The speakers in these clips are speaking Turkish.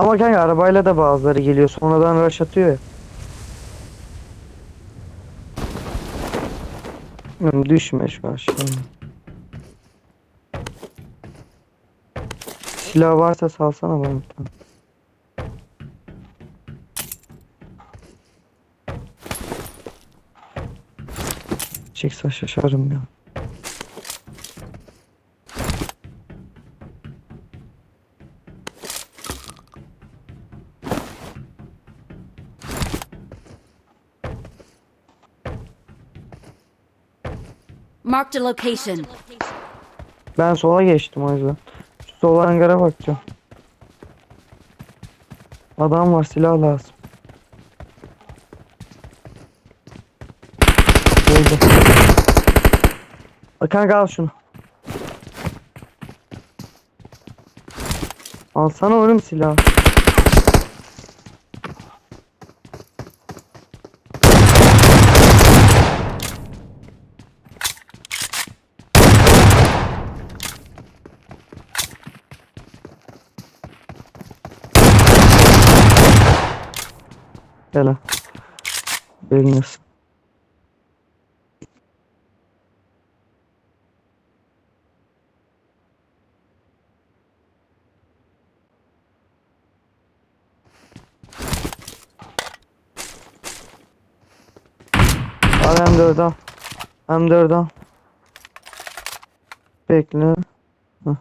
3. Ama kanka arabayla da bazıları geliyor. Sonradan rush atıyor ya. Düşme şu aşağı. Silah varsa salsana bana. tane. Çekse şaşarım ya. Marked a location. Ben sola geçtim o yüzden. Şu sol hangara bakacağım. Adam var silah lazım. Oldu. Kanka al şunu. Alsana oğlum silah. Ha. Bilmiyorsun. Al M4 al. M4 al. Bekle. Hah.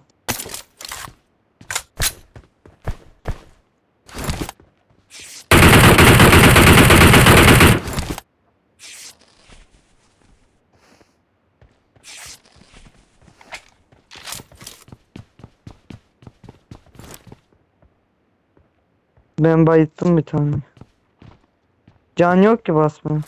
Ben bayıttım bir tane. Can yok ki basmaya.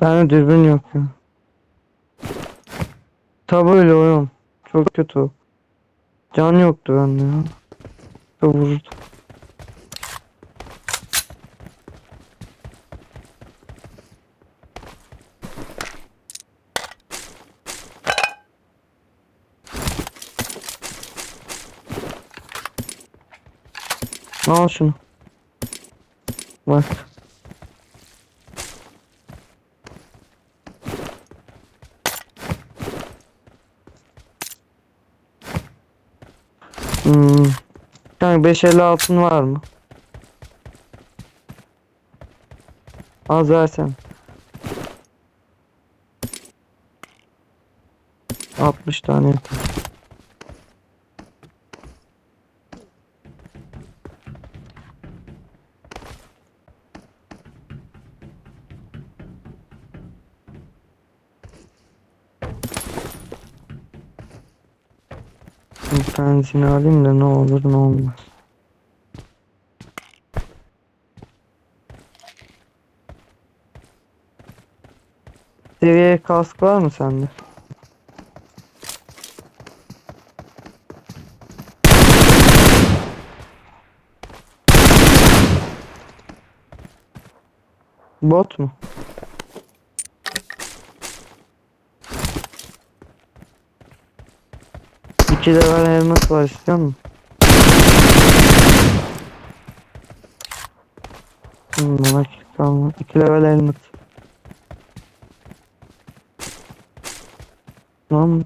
Bende dürbün yok ya. Tabi öyle oyun. Çok kötü. Can yoktu bende ya. Çok vururdu. Al şunu. Bak. Hmm. Kanka 550 altın var mı? Az versen. 60 tane Bir alayım da ne olur ne olmaz. Seviye kask var mı sende? Bot mu? İki level helmet var istiyor musun? Hmm, bana kilit kalma. İki level helmet. Tamam.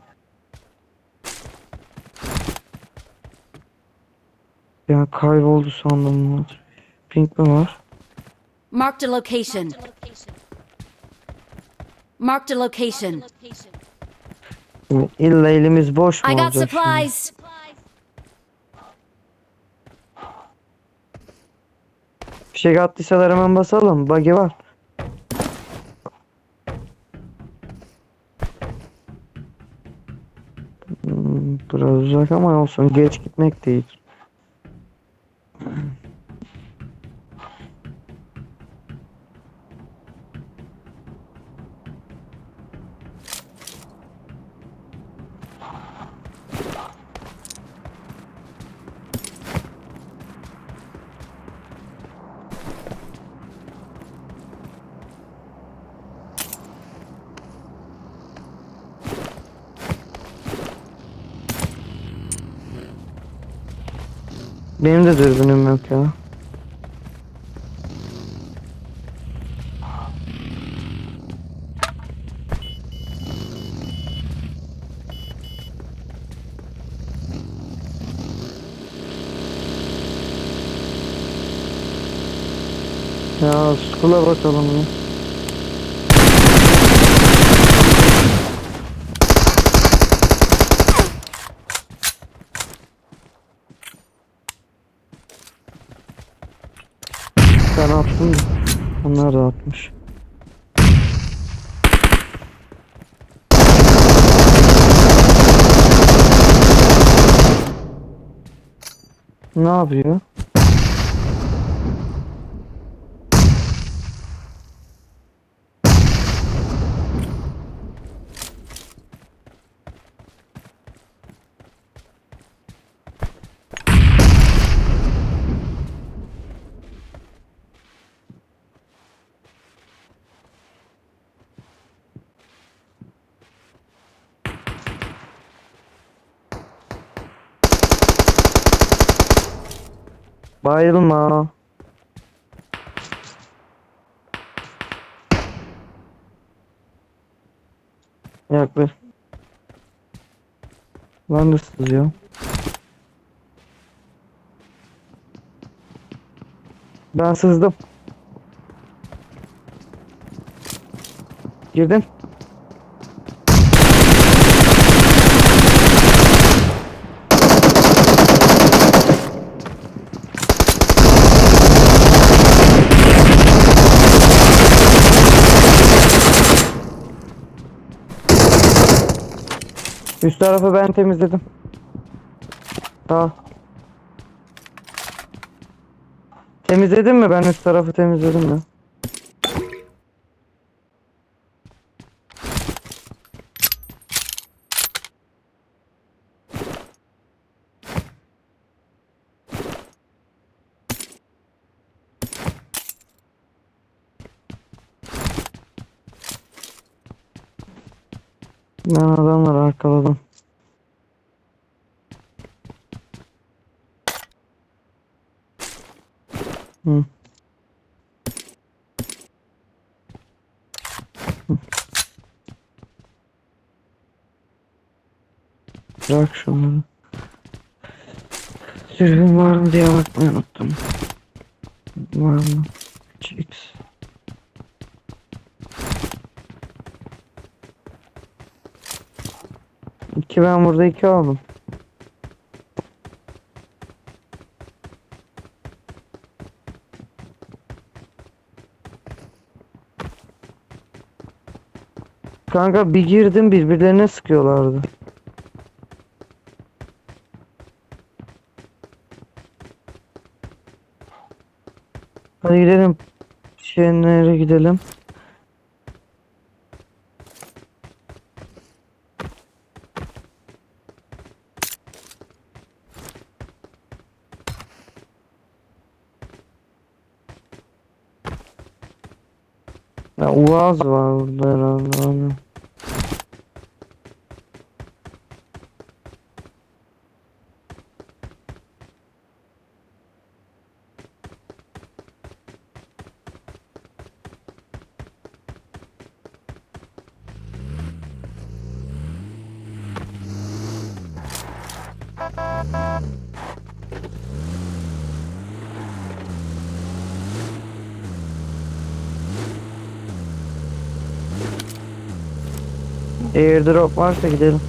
Ya kayboldu sandım. Pink mi var? Marked a location. Marked a location. İlla elimiz boş mu I got olacak şimdi? supplies. Fişek attıysalar hemen basalım. Buggy var. Hmm, biraz uzak ama olsun. Geç gitmek değil. Benim de dürbünüm yok ya. Ya skula bakalım ya. Ben attım. Onlar da atmış. Ne yapıyor? Bayılma. Yaklaş. Ben de sızıyorum. Ben sızdım. Girdim. Üst tarafı ben temizledim. Daha. Temizledin mi? Ben üst tarafı temizledim ya. Ben adamları arkaladım. Hı. Hı. Bırak şunları. Sürüm var mı diye bakmayı unuttum. Var mı? Chicks. İki ben burada iki aldım. Kanka bir girdim birbirlerine sıkıyorlardı. Hadi gidelim. Şeylere gidelim. Ya Uaz var burada herhalde. aynen. Airdrop varsa gidelim.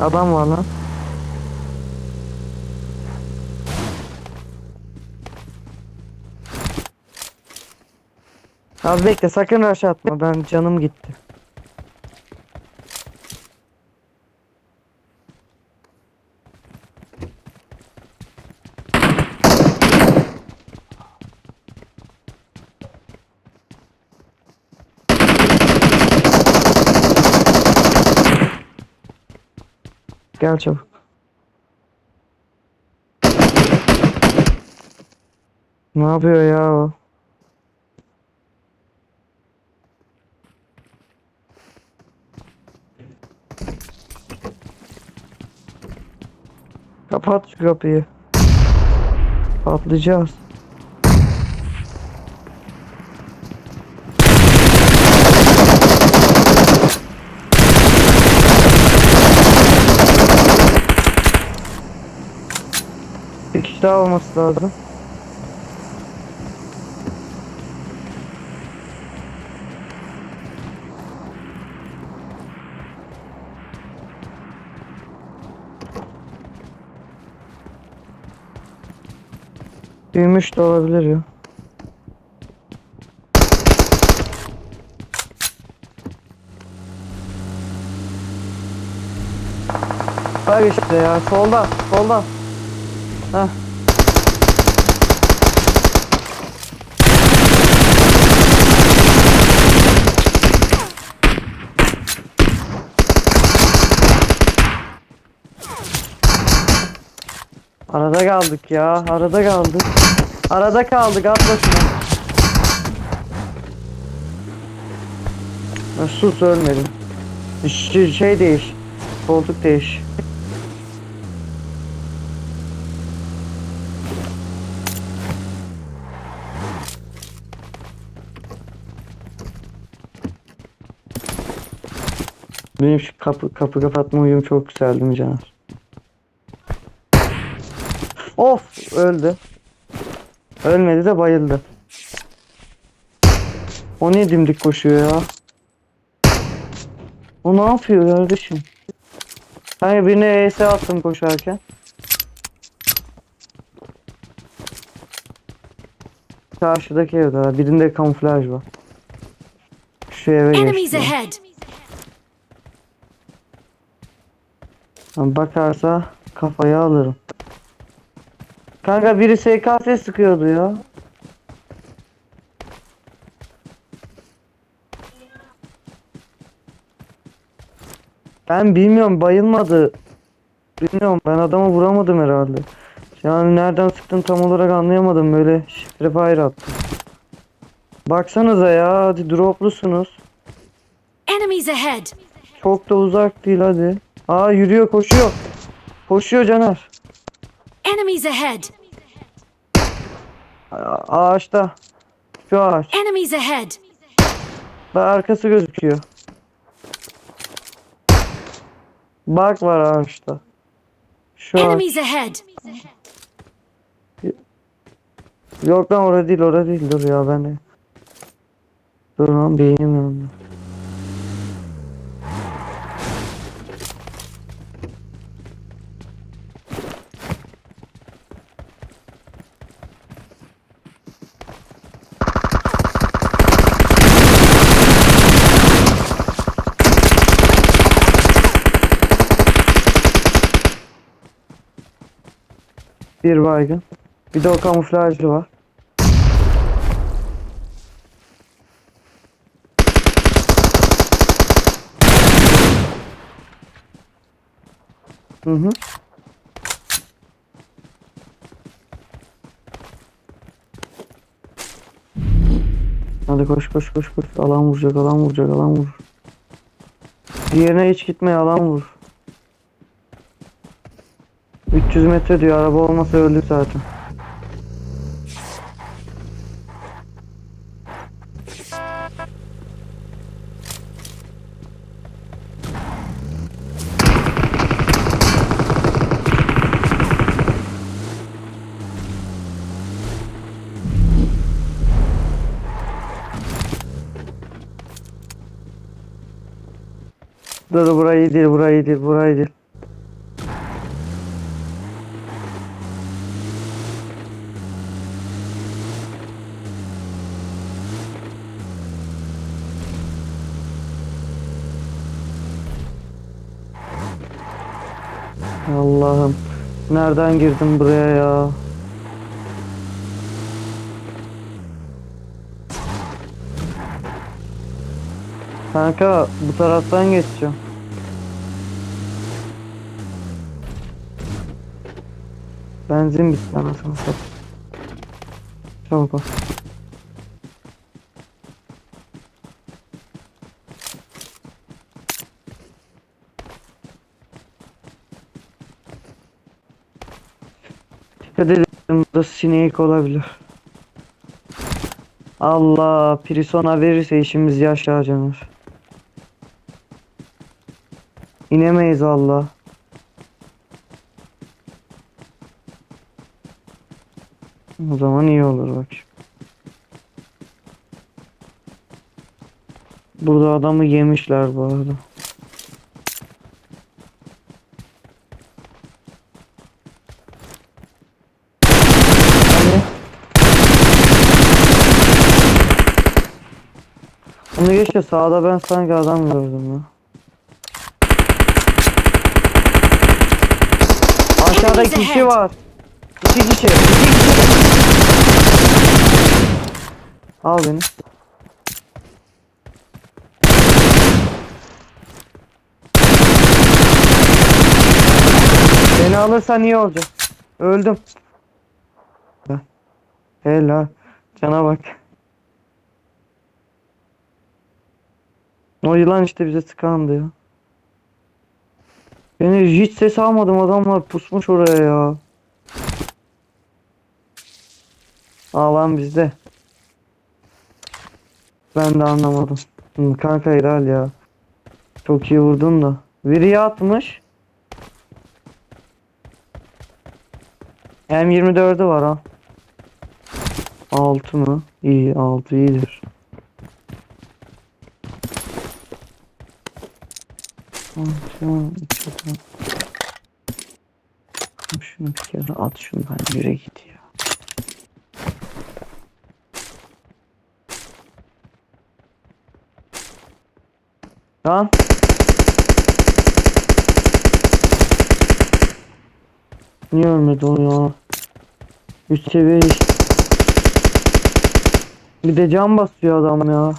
Adam var lan. Az bekle sakın rush atma ben canım gitti. Gel çabuk. Ne yapıyor ya o? Kapat şu kapıyı. Patlayacağız. Bir kişi daha olması lazım. Büyümüş de olabilir ya. Bak işte ya solda solda. Arada kaldık ya. Arada kaldık. Arada kaldık. Atla şunu. Ya Sus ölmedim. Şey değiş. Koltuk değiş. Benim şu kapı, kapı kapatma uyum çok güzeldi mi Caner? Of öldü. Ölmedi de bayıldı. O niye dimdik koşuyor ya? O ne yapıyor kardeşim? Hayır birine ES attım koşarken. Karşıdaki evde var. Birinde kamuflaj var. Şu eve Enemies geçti. ahead! Bakarsa kafaya alırım. Kanka biri SKS sıkıyordu ya. Ben bilmiyorum bayılmadı. Bilmiyorum ben adamı vuramadım herhalde. Yani nereden sıktım tam olarak anlayamadım böyle şifre fire attım. Baksanıza ya hadi droplusunuz. Enemies ahead! Çok da uzak değil hadi. Aa yürüyor koşuyor. Koşuyor Caner. Enemies ahead! A- ağaçta. Şu ağaç. Enemies ahead! Bak arkası gözüküyor. Bak var ağaçta. Şu ağaç. Enemies ahead! Yok lan orada değil orada değil dur ya ben de. Dur lan beynim yandı. Bir baygın. Bir de o kamuflajlı var. Hı hı. Hadi koş koş koş koş. Alan vuracak, alan vuracak, alan vur. Diğerine hiç gitme, alan vur. 300 metre diyor, araba olmasa öldük zaten. Dur burayı değil, burayı değil, burayı değil. Allah'ım. Nereden girdim buraya ya? Kanka bu taraftan geçeceğim. Benzin bitti anasını satayım. Çabuk ol. Dikkat edin burada sinek olabilir. Allah Prisona verirse işimiz yaşa canır. İnemeyiz Allah. O zaman iyi olur bak. Burada adamı yemişler bu arada. Hani? Onu geç de sağda ben sanki adam gördüm ya. Aşağıda kişi var. İki kişi. iki kişi. Al beni. Beni alırsan iyi olacak. Öldüm. Helal. Cana bak. O yılan işte bize sıkandı ya. Beni hiç ses almadım adamlar pusmuş oraya ya. Ağlan bizde. Ben de anlamadım. Kanka helal ya. Çok iyi vurdun da. Biri atmış. M24'ü var ha. 6 mı? İyi 6 iyidir. Altı, iki tane. Şunu bir kere at şundan yürü git ya. Lan. Niye ölmedi o ya? Üst seviye iş. Bir de can basıyor adam ya.